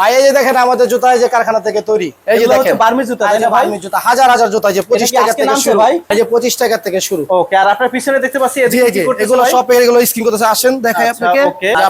ভাই এই যে দেখেন আমাদের জুতা যে কারখানা থেকে তৈরি এই যে দেখেন জুতা, তাই না ভাই? জুতা হাজার হাজার জুতা যে পঁচিশ কি টাকা থেকে শুরু ভাই? এই যে পঁচিশ টাকা থেকে শুরু ওকে আর আপনার পিছনে দেখতে পাচ্ছি এগুলো সব এগুলো স্ক্রিন করতেছে আসেন দেখাই আচ্ছা, আপনাকে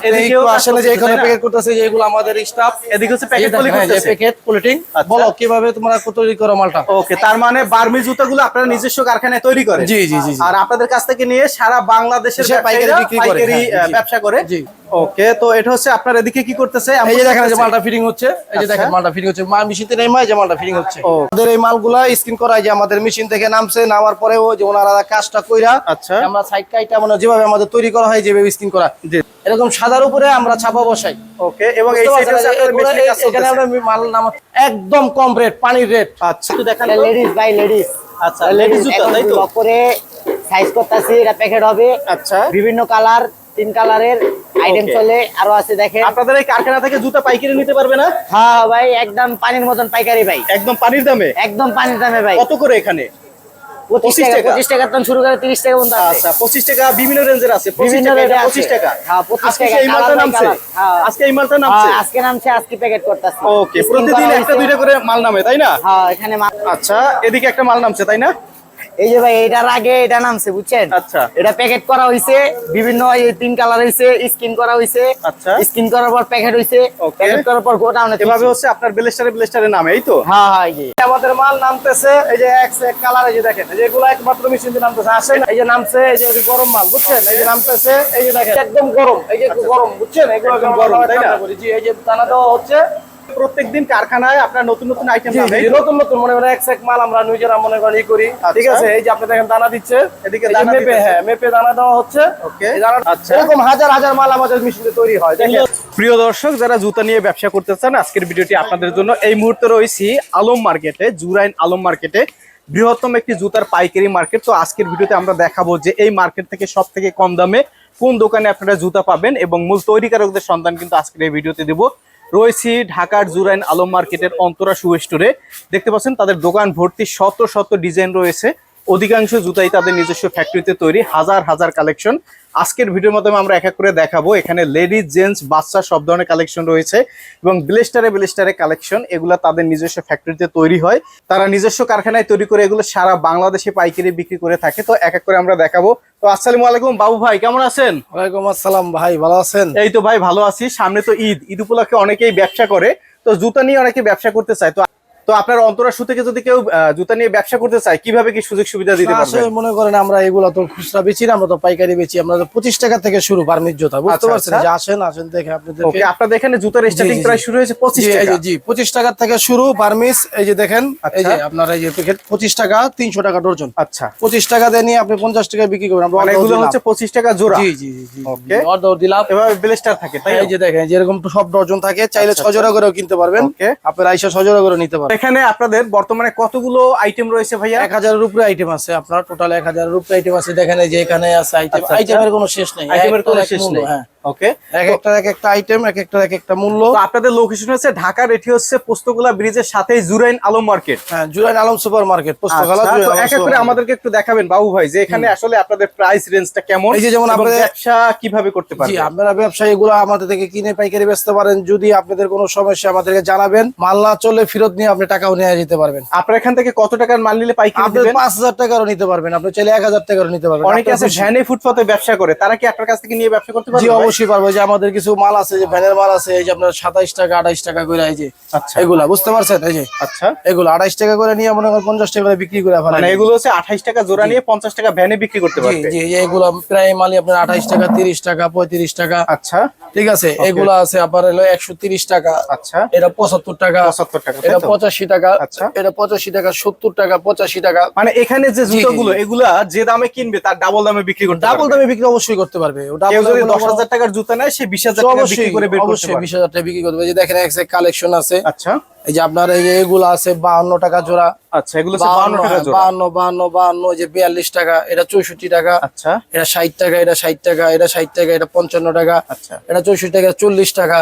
এদিকেও আসেন যে এখানে প্যাকেট করতেছে যে এগুলো আমাদের স্টাফ এদিকে হচ্ছে প্যাকেট পলি করতেছে প্যাকেট পলিটিং আচ্ছা। বলো কীভাবে তোমরা তৈরি করো মালটা ওকে তার মানে বার্মি জুতাগুলো আপনারা নিজস্ব কারখানায় তৈরি করেন জি, জি, জি। আর আপনাদের কাছ থেকে নিয়ে সারা বাংলাদেশের দেশে পাইকারি বিক্রি করে, পাইকারি হ্যাঁ। ব্যবসা করে জি। ওকে তো এটা হচ্ছে আপনার এদিকে কি করতেছে? এই যে দেখেন যে মালটা ফিটিং হচ্ছে। এই যে আচ্ছা। দেখেন মালটা ফিটিং হচ্ছে। মাল মেশিন থেকে এই যে মালটা ফিটিং হচ্ছে। আমাদের এই মালগুলা স্ক্রিন করা যে আমাদের মেশিন থেকে নামছে নামার পরে ও যে ওনারা কাজটা কইরা আচ্ছা। আমরা সাইড কাইটা মানে যেভাবে আমাদের তৈরি করা হয় যেভাবে স্ক্রিন করা। জি। এরকম সাদার উপরে আমরা ছাপা বসাই। ওকে এবং এই সাইডে মেশিনের এখানে আমরা মাল নামা একদম কম রেট পানির রেট আচ্ছা। একটু দেখান তো। লেডিস বাই লেডিস আচ্ছা লেডিস জুতা তাই তো? লক করে সাইজ করতেছি এটা প্যাকেট হবে। আচ্ছা। বিভিন্ন কালার তিন কালারের আইটেম চলে আরও আছে দেখেন। আপনাদের এই কারখানা থেকে জুতা পাইকারি নিতে পারবে না? হ্যাঁ ভাই একদম পানির মতন পাইকারি ভাই। একদম পানির দামে? একদম পানির দামে ভাই। কত করে এখানে? পঁচিশ 25 টাকা টাকা? পঁচিশ টাকা থেকে শুরু করে তিরিশ টাকা পর্যন্ত আছে। পঁচিশ টাকা বিভিন্ন রেঞ্জের আছে। টাকা rate এটা আছে। পঁচিশ টাকা। 25 আজকে টাকা, সেই মালটা colour by নামছে? colour। আজকে এই মালটা নামছে? আজকে নামছে আজকে প্যাকেট করতেছি। ওকে প্রতিদিন একটা দুইটা করে মাল নামে তাই না? এখানে মা- আচ্ছা এদিকে একটা মাল নামছে তাই না? এই যে ভাই এটার আগে এটা নামছে বুঝছেন আচ্ছা। এটা প্যাকেট করা হয়েছে বিভিন্ন এই তিন কালার হয়েছে স্কিন করা হয়েছে আচ্ছা। স্কিন করার পর প্যাকেট হয়েছে প্যাকেট করার পর গোডাউনে এভাবে হচ্ছে আপনার ব্লেস্টারে ব্লেস্টারে নামে এই তো হ্যাঁ হ্যাঁ এই। আমাদের মাল নামতেছে এই যে এক এক কালার এই যে দেখেন এই যে এগুলো একমাত্র মেশিন দিয়ে নামতেছে আসেন এই যে নামছে এই যে গরম মাল বুঝছেন এই যে নামতেছে এই যে দেখেন একদম গরম এই যে গরম বুঝছেন এগুলো একদম গরম, তাই না? না জি এই যে দানা দেওয়া হচ্ছে প্রত্যেকদিন কারখানায় আপনার নতুন নতুন আইটেম নতুন নতুন মনে করেন এক সেক মাল আমরা নিজেরা মনে করেন ই করি। ঠিক আচ্ছা। আছে? এই যে আপনি দেখেন দানা দিচ্ছে। এদিকে দানা মেপে হ্যাঁ মেপে দানা দেওয়া হচ্ছে। দানা- আচ্ছা। এরকম হাজার হাজার মাল আমাদের মেশিনে তৈরি হয়। দেখেন। প্রিয় দর্শক যারা জুতা নিয়ে ব্যবসা করতে চান আজকের ভিডিওটি আপনাদের জন্য এই মুহূর্তে রয়েছি আলম মার্কেটে জুরাইন আলম মার্কেটে। বৃহত্তম একটি জুতার পাইকারি মার্কেট। তো আজকের ভিডিওতে আমরা দেখাবো যে এই মার্কেট থেকে সব থেকে কম দামে কোন দোকানে আপনারা জুতা পাবেন এবং মূল তৈরিকারকদের সন্ধান কিন্তু আজকের এই ভিডিওতে দিব। রয়েছি ঢাকার জুরাইন আলম মার্কেটের অন্তরা শু স্টোরে দেখতে পাচ্ছেন তাদের দোকান ভর্তি শত শত ডিজাইন রয়েছে। অধিকাংশ জুতাই তাদের নিজস্ব ফ্যাক্টরিতে তৈরি হাজার হাজার কালেকশন আজকের ভিডিওর মাধ্যমে আমরা এক এক করে দেখাবো। এখানে লেডিজ জেন্টস বাচ্চা সব ধরনের কালেকশন রয়েছে এবং ব্লেস্টারে ব্লেস্টারে কালেকশন এগুলো তাদের নিজস্ব ফ্যাক্টরিতে তৈরি হয়। তারা নিজস্ব কারখানায় তৈরি করে এগুলো সারা বাংলাদেশে পাইকারি বিক্রি করে থাকে। তো এক এক করে আমরা দেখাবো। তো আসসালামু আলাইকুম বাবু ভাই কেমন আছেন? ওয়ালাইকুম আসসালাম ভাই ভালো আছেন? এই তো ভাই ভালো আছি। সামনে তো ঈদ। ঈদ উপলক্ষে অনেকেই ব্যবসা করে। তো জুতা নিয়ে অনেকে ব্যবসা করতে চায়। তো তো আপনার অন্তরা শু থেকে যদি কেউ জুতা নিয়ে ব্যবসা করতে চায় কীভাবে কি সুযোগ সুবিধা দিতে আসলে পারবেন মনে করেন আমরা এগুলো তো খুচরা বেচি না আমরা তো পাইকারি বেচি। আমরা তো পঁচিশ টাকা থেকে শুরু বার্মিজ জুতা বুঝতে আচ্ছা, পারছেন? আচ্ছা। যে আসেন আসেন দেখে আপনাদের ওকে আপনাদের এখানে জুতার স্টার্টিং প্রাইস শুরু হয়েছে পঁচিশ জি, এই টাকা। যে জি পঁচিশ টাকা থেকে শুরু বার্মিস এই যে দেখেন এই যে আচ্ছা। আপনার এই যে প্যাকেট পঁচিশ টাকা তিনশো টাকা ডর্জন। আচ্ছা। পঁচিশ টাকা দিয়ে নিয়ে আপনি পঞ্চাশ টাকা বিক্রি করবেন আমরা মানে এগুলো হচ্ছে পঁচিশ টাকা জোড়া। জি জি জি Okay. অর্ডার দিলাম। এভাবে ব্লেস্টার থাকে তাই এই যে দেখেন যেরকম সব ডর্জন থাকে চাইলে আচ্ছা, ছজোড়া করেও কিনতে পারবেন. আপনার আইসা ছজোড়া করে নিতে পারবেন। এখানে আপনাদের বর্তমানে কতগুলো আইটেম রয়েছে ভাইয়া? এক হাজারের উপরে আইটেম আছে আপনার টোটাল এক হাজারের উপরে আইটেম আছে। দেখেন যে এখানে আছে আইটেম আচ্ছা, আচ্ছা। আইটেমের কোনো শেষ নেই। আইটেমের কোনো শেষ নেই। হ্যাঁ। ওকে এক একটা এক একটা আইটেম এক একটা এক একটা মূল্য। আপনাদের লোকেশন হচ্ছে ঢাকার এটি হচ্ছে পোস্তগোলা ব্রিজের সাথেই জুরাইন আলম মার্কেট হ্যাঁ জুরাইন আলম সুপার মার্কেট পোস্তকালা জুরাইন তো আলম এক এক করে আমাদেরকে একটু দেখাবেন বাবু ভাই যে এখানে আসলে আপনাদের প্রাইস রেঞ্জটা কেমন এই যে যেমন এবং ব্যবসা কীভাবে করতে জি আপনারা ব্যবসায়ী এগুলো আমাদের থেকে কিনে পাইকারি বেচতে পারেন। যদি আপনাদের কোনো সমস্যা আমাদেরকে জানাবেন। মাল না চলে ফেরত নিয়ে আপনি টাকাও নিয়ে যেতে পারবেন। আপনার এখান থেকে কত টাকার মাল নিলে পাইকারি দিবেন? পাঁচ হাজার টাকারও নিতে পারবেন। আপনি চাইলে এক হাজার টাকারও নিতে পারবেন। অনেকে আছে। ভ্যানে ফুটপাতে ব্যবসা করে তারা কি আপনার কাছ থেকে নিয়ে ব্যবসা করতে পারবে? অবশ্যই পারব যে আমাদের কিছু মাল আছে যে ভ্যানের মাল আছে এই যে আপনার সাতাইশ টাকা আঠাইশ টাকা করে এই যে আচ্ছা। এগুলা বুঝতে পারছেন? এই যে আচ্ছা। এগুলো আঠাইশ টাকা করে নিয়ে মনে করেন পঞ্চাশ টাকা করে বিক্রি করে ফেলেন। মানে এগুলো হচ্ছে আঠাইশ টাকা জোড়া নিয়ে পঞ্চাশ টাকা ভ্যানে বিক্রি করতে জি পারবে। জি এগুলো প্রায় মালই আপনার আঠাইশ টাকা তিরিশ টাকা পঁয়ত্রিশ টাকা। আচ্ছা। ঠিক আছে? এগুলো আছে আপনার হলো একশো তিরিশ টাকা। আচ্ছা। এটা পঁচাত্তর টাকা। পঁচাত্তর টাকা এটা পঁচাশি টাকা। আচ্ছা। এটা পঁচাশি টাকা সত্তর টাকা পঁচাশি টাকা। মানে এখানে যে জুতোগুলো এগুলা যে দামে কিনবে তার ডাবল দামে বিক্রি করতে ডাবল দামে বিক্রি অবশ্যই করতে পারবে। দামে দশ হাজার টাকার জুতা নেয় সে বিশ হাজার টাকা বিক্রি করে বের করতে বিশ হাজার টাকা বিক্রি করতে যে দেখেন এক কালেকশন আছে। আচ্ছা। এই যে আপনার এই যে এগুলো আছে বাহান্ন টাকা জোড়া। আচ্ছা এগুলো টাকা জোড়া। যে বিয়াল্লিশ টাকা এটা চৌষট্টি টাকা। আচ্ছা। এটা ষাট টাকা এটা ষাট টাকা এটা ষাট টাকা এটা পঞ্চান্ন টাকা। আচ্ছা। এটা চৌষট্টি টাকা চল্লিশ টাকা।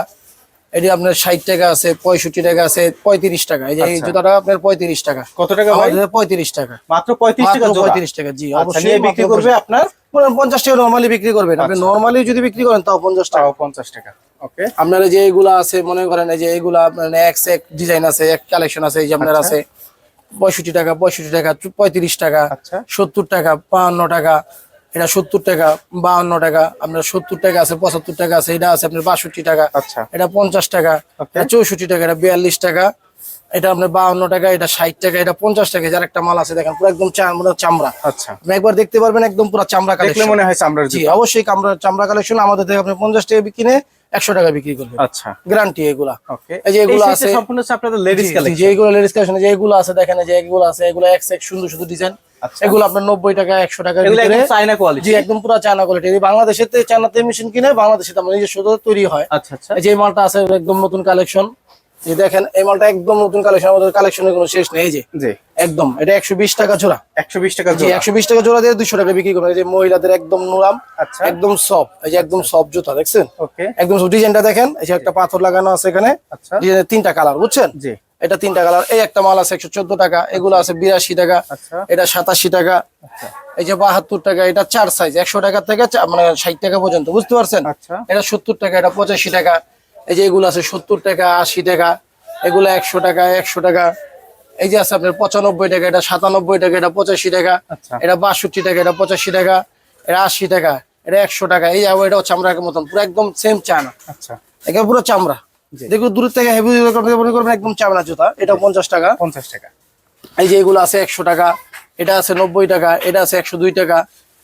এটি আপনার ষাট টাকা আছে পঁয়ষট্টি টাকা আছে পঁয়ত্রিশ টাকা। এই যে এই আচ্ছা। জুতাটা আপনার পঁয়ত্রিশ টাকা। কত টাকা পঁয়ত্রিশ টাকা। মাত্র পঁয়ত্রিশ টাকা পঁয়ত্রিশ টাকা জি আচ্ছা অবশ্যই বিক্রি করবে আপনার পঞ্চাশ টাকা নর্মালি বিক্রি করবেন আপনি আচ্ছা। নর্মালি যদি বিক্রি করেন তাও পঞ্চাশ টাকা পঞ্চাশ টাকা ওকে আপনার যে এগুলা আছে মনে করেন এই যে এগুলা মানে এক্স এক ডিজাইন আছে এক কালেকশন আছে এই যে আপনার আচ্ছা। আছে পঁয়ষট্টি টাকা পঁয়ষট্টি টাকা পঁয়ত্রিশ টাকা আচ্ছা। সত্তর টাকা বাহান্ন টাকা এটা সত্তর টাকা বাহান্ন টাকা আপনার সত্তর টাকা আছে পঁচাত্তর টাকা আছে এটা আছে আপনার বাষট্টি টাকা আচ্ছা এটা পঞ্চাশ টাকা চৌষট্টি টাকা এটা বিয়াল্লিশ টাকা এটা আপনার বাহান্ন টাকা এটা ষাট টাকা এটা পঞ্চাশ টাকা যার একটা মাল আছে দেখেন পুরো একদম চামড়া চামড়া। আচ্ছা। আপনি একবার দেখতে পারবেন একদম পুরো চামড়া কালেকশন মনে হয় চামড়া জি অবশ্যই চামড়া চামড়া কালেকশন আমাদের থেকে আপনি পঞ্চাশ টাকা কিনে একশো টাকা বিক্রি আচ্ছা। গ্যারান্টি এগুলা। এই যে এগুলো আছে সম্পূর্ণ আপনাদের লেডিস জি, জি, কালেকশন যে লেডিস কালেকশন যে আছে দেখেন যে এগুলো আছে এগুলো এক্স এক সুন্দর সুন্দর ডিজাইন আচ্ছা। এগুলো আপনার নব্বই টাকা একশো টাকা চায়না কোয়ালিটি একদম পুরো চায়না কোয়ালিটি বাংলাদেশে চায়নাতে মেশিন কিনে বাংলাদেশে আমার নিজস্ব তৈরি হয়। আচ্ছা আচ্ছা। যে মালটা আছে একদম নতুন কালেকশন এই দেখেন এই মালটা একদম নতুন কালেকশন আমাদের কালেকশনের কোনো শেষ নেই যে। জি। একদম এটা একশো বিশ টাকা জোড়া। একশো বিশ টাকা জোড়া। একশো বিশ টাকা জোড়া দিয়ে দুশো টাকা বিক্রি যে মহিলাদের একদম নুরাম আচ্ছা। একদম সফট এই যে একদম সফট জুতা দেখছেন? ওকে। একদম ডিজাইনটা দেখেন এই যে একটা পাথর লাগানো আছে এখানে। আচ্ছা। তিনটা কালার বুঝছেন? জি। এটা তিনটা কালার এই একটা মাল আছে একশো চোদ্দ টাকা এগুলো আছে বিরাশি টাকা আচ্ছা। এটা সাতাশি টাকা এই যে বাহাত্তর টাকা এটা চার সাইজ একশো টাকা থেকে মানে ষাট টাকা পর্যন্ত বুঝতে পারছেন? আচ্ছা। এটা সত্তর টাকা এটা পঁচাশি টাকা এই যে এগুলো আছে সত্তর টাকা আশি টাকা এগুলো একশো টাকা একশো টাকা। এই যে আছে আপনার পঁচানব্বই টাকা এটা সাতানব্বই টাকা এটা পঁচাশি টাকা আচ্ছা। এটা বাষট্টি টাকা এটা পঁচাশি টাকা এটা আশি টাকা এটা একশো টাকা। এই এটা চামড়ার মতন পুরো একদম সেম চায়না আচ্ছা। একে পুরো চামড়া। দেখুন দূর থেকে হেভি মনে করবেন একদম চামড়া জুতা এটা পঞ্চাশ টাকা। পঞ্চাশ টাকা। এই যে এগুলো আছে একশো টাকা এটা আছে নব্বই টাকা এটা আছে একশো দুই টাকা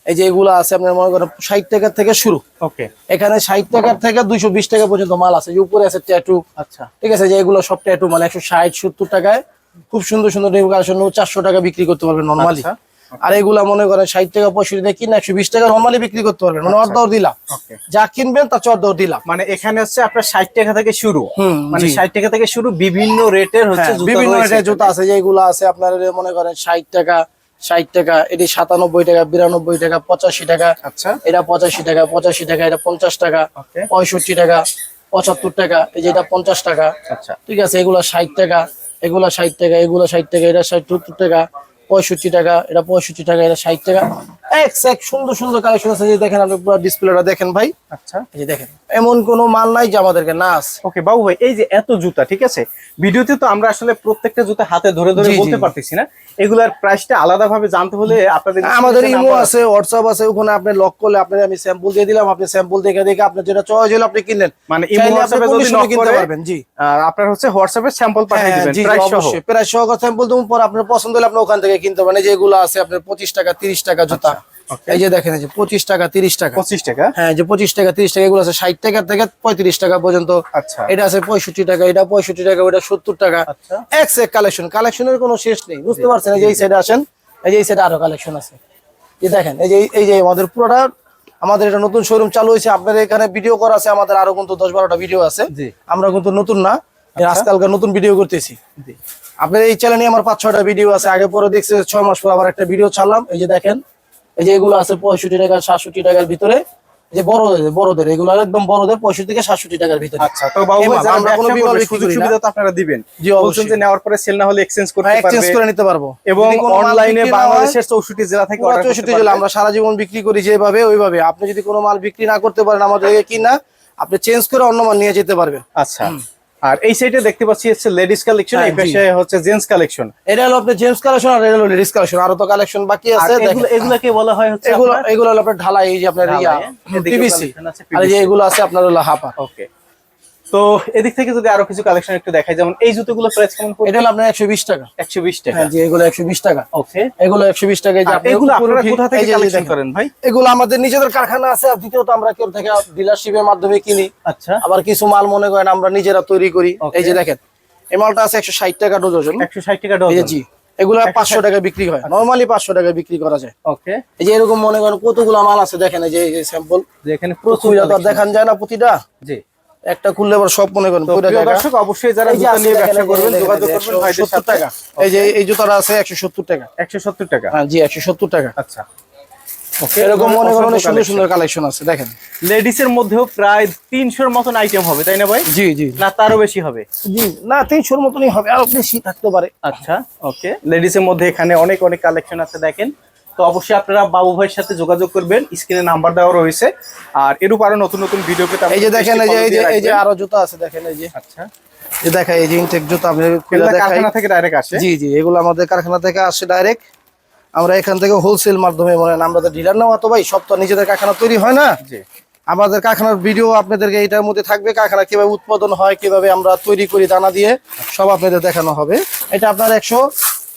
এই যে এগুলো আছে আপনার মনে করেন ষাট টাকা থেকে শুরু। ওকে। এখানে ষাট টাকার থেকে দুইশো বিশ টাকা পর্যন্ত মাল আছে। যে উপরে আছে ট্যাটু আচ্ছা। ঠিক আছে যে এগুলো সব ট্যাটু মানে একশো ষাট সত্তর টাকায় খুব সুন্দর সুন্দর কালেকশন চারশো টাকা বিক্রি করতে পারবেন নর্মালি আচ্ছা। আর এগুলা মনে করেন ষাট টাকা পঁয়ষট্টি টাকা কিনে একশো বিশ টাকা নর্মালি বিক্রি করতে পারবেন। মানে অর্ধর দিলাম। যা কিনবেন তার চর্দর দিলাম। মানে এখানে হচ্ছে আপনার ষাট টাকা থেকে শুরু। মানে ষাট টাকা থেকে শুরু বিভিন্ন রেটের হচ্ছে হ্যাঁ, বিভিন্ন রেটের জুতা আছে। যেগুলো আছে আপনার মনে করেন ষাট টাকা ষাট টাকা এটি সাতানব্বই টাকা বিরানব্বই টাকা পঁচাশি টাকা। আচ্ছা। এটা পঁচাশি টাকা পঁচাশি টাকা এটা পঞ্চাশ টাকা পঁয়ষট্টি টাকা পঁচাত্তর টাকা এই যে এটা পঞ্চাশ টাকা। আচ্ছা। ঠিক আছে এগুলো ষাট টাকা এগুলো ষাট টাকা এগুলো ষাট টাকা এটা ষাট সত্তর টাকা পঁয়ষট্টি টাকা এটা পঁয়ষট্টি টাকা এটা ষাট টাকা। এক এক সুন্দর সুন্দর কালেকশন আছে যে দেখেন আপনি পুরো ডিসপ্লেটা দেখেন ভাই। আচ্ছা। এই যে দেখেন এমন কোনো মাল নাই যে আমাদেরকে না আছে। ওকে বাবু ভাই এই যে এত জুতা ঠিক আছে? ভিডিওতে তো আমরা আসলে প্রত্যেকটা জুতা হাতে ধরে ধরে বলতে পারতেছি না। এগুলার প্রাইসটা আলাদা ভাবে জানতে হলে আপনাদের আমাদের description ইমো আছে হোয়াটসঅ্যাপ আছে ওখানে আপনি লক করলে আপনি আমি স্যাম্পল দিয়ে দিলাম আপনি স্যাম্পল দেখে দেখে আপনার যেটা চয়েস হলো আপনি কিনলেন। মানে ইমো আছে হোয়াটসঅ্যাপে যদি লক করতে কিনতে পারবেন জি। আর আপনার হচ্ছে হোয়াটসঅ্যাপে স্যাম্পল পাঠিয়ে হ্যাঁ, দিবেন প্রাইস সহ। প্রাইস সহ স্যাম্পল দেবো পর আপনার পছন্দ হলে আপনি ওখান থেকে কিনতে পারেন। যেগুলো আছে আপনার পঁচিশ টাকা তিরিশ টাকা জুতা। okay. এই যে দেখেন এই যে পঁচিশ টাকা তিরিশ টাকা। পঁচিশ টাকা? হ্যাঁ যে পঁচিশ টাকা তিরিশ টাকা এগুলো আছে ষাট টাকা থেকে পঁয়ত্রিশ টাকা পর্যন্ত। আচ্ছা। এটা আছে পঁয়ষট্টি টাকা এটা পঁয়ষট্টি টাকা ওটা সত্তর টাকা। আচ্ছা। এক সেট কালেকশন কালেকশনের কোনো শেষ নেই বুঝতে পারছেন? এই যে এই সাইডে আসেন এই যে এই সাইডে আরও কালেকশন আছে। এই দেখেন এই যে এই যে আমাদের পুরোটা আমাদের এটা নতুন শোরুম চালু হয়েছে আপনাদের এখানে ভিডিও করা আছে আমাদের আরও কিন্তু দশ বারোটা ভিডিও আছে। আমরা কিন্তু নতুন না আজকালকার নতুন ভিডিও করতেছি। আপনার এই চ্যানেলে আমার পাঁচ ছয়টা ভিডিও আছে আগে পরে দেখছি ছয় মাস পর আবার একটা ভিডিও ছাড়লাম। এই যে দেখেন এই যে এগুলো আছে পঁয়ষট্টি টাকা সাতষট্টি টাকার ভিতরে যে বড়দের বড়দের এগুলো একদম বড়দের পঁয়ষট্টি থেকে সাতষট্টি টাকার ভিতরে। আচ্ছা তো বাবু আমরা কোনো সুযোগ সুবিধা তো আপনারা দিবেন। জি, অবশ্যই। যে নেওয়ার পরে সেল না হলে এক্সচেঞ্জ করতে এক্সচেঞ্জ করে নিতে পারব। এবং কোনো অনলাইনে হয়, বাংলাদেশের চৌষট্টি জেলা থেকে অর্ডার চৌষট্টি জেলা আমরা সারা জীবন বিক্রি করি যেভাবে ওইভাবে। আপনি যদি কোনো মাল বিক্রি না করতে পারেন আমাদের কি না আপনি চেঞ্জ করে অন্য মাল নিয়ে যেতে পারবেন। আচ্ছা। আর এই সাইডে দেখতে পাচ্ছি হচ্ছে লেডিস কালেকশন হ্যাঁ, এই পাশে হচ্ছে জেন্টস কালেকশন এটা হলো আপনার জেন্টস কালেকশন আর এটা হলো লেডিস কালেকশন আর তো কালেকশন বাকি আছে এগুলোকে বলা হয় হচ্ছে এগুলো এগুলো হলো আপনার ঢালাই এই যে আপনার ইয়া হ্যাঁ। পিভিসি আর এই যে এগুলো আছে আপনার হলো হাফা। ওকে তো এদিক থেকে যদি আরও কিছু কালেকশন একটু দেখাই যেমন এই জুতোগুলো প্রাইস কেমন পড়বে? এটা হলো আপনার একশো বিশ টাকা। 120 টাকা। হ্যাঁ জি এগুলো একশো বিশ টাকা। ওকে। এগুলো একশো বিশ টাকা যে আপনি এগুলো আপনারা কোথা থেকে কালেকশন করেন ভাই? এগুলো আমাদের নিজেদের কারখানা আছে আর দ্বিতীয়ত আমরা কেউ থেকে ডিলারশিপের মাধ্যমে কিনি। আচ্ছা। আবার কিছু মাল মনে করেন আমরা নিজেরা তৈরি করি। এই যে দেখেন এই মালটা আছে একশো ষাট টাকা ডোজন। 160 টাকা ডজন। জি এগুলো 160 পাঁচশো টাকা বিক্রি হয়। নর্মালি পাঁচশো টাকা বিক্রি করা যায়। ওকে। এই যে এরকম মনে করেন কতগুলো মাল আছে দেখেন এই যে স্যাম্পল যে এখানে প্রচুর দেখান যায় না প্রতিটা। জি। একটা খুললে আবার সব মনে করেন দর্শক অবশ্যই যারা জুতা নিয়ে ব্যবসা করবেন যোগাযোগ করবেন ভাইদের 170 সাথে টাকা। এই যে এই জুতাটা আছে একশো সত্তর টাকা। 170 টাকা? হ্যাঁ জি একশো সত্তর টাকা। আচ্ছা। ওকে এরকম করেন অনেক সুন্দর সুন্দর কালেকশন আছে দেখেন। লেডিস এর মধ্যেও প্রায় 300 এর মতন আইটেম হবে তাই না ভাই? জি জি না তারও বেশি হবে? জি না তিনশোর মতনই হবে আরও বেশি থাকতে পারে। আচ্ছা ওকে। লেডিস এর মধ্যে এখানে অনেক অনেক কালেকশন আছে দেখেন। তো অবশ্যই আপনারা বাবু ভাইয়ের সাথে যোগাযোগ করবেন। স্ক্রিনে নাম্বার দেওয়া রয়েছে। আর এরূপ আরও নতুন নতুন ভিডিও পেতে এই যে দেখেন এই যে এই যে এই যে আরও জুতা আছে দেখেন এই যে। আচ্ছা। এই দেখা এই যে ইনটেক জুতা আপনি কারখানা থেকে ডাইরেক্ট আসে? জি জি এগুলো আমাদের কারখানা থেকে আসে ডাইরেক্ট আমরা এখান থেকে হোলসেল মাধ্যমে মনে আমরা তো ডিলার নেওয়া তো ভাই সব তো নিজেদের কারখানা তৈরি হয় না। জি। আমাদের কারখানার ভিডিও আপনাদেরকে এটার মধ্যে থাকবে কারখানা কীভাবে উৎপাদন হয় কীভাবে আমরা তৈরি করি দানা দিয়ে সব আপনাদের দেখানো হবে। এটা আপনার একশো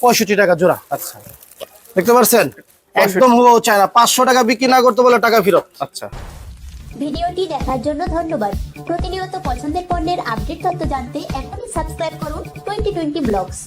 পঁয়ষট্টি টাকা জোড়া। আচ্ছা। দেখতে পাচ্ছেন একদম হলো চায় না পাঁচশো টাকা বিক্রি না করতে বলে টাকা ফেরত। আচ্ছা। ভিডিওটি দেখার জন্য ধন্যবাদ। প্রতিনিয়ত পছন্দের পণ্যের আপডেট তথ্য জানতে এখনই সাবস্ক্রাইব করুন টোয়েন্টি টোয়েন্টি ব্লগস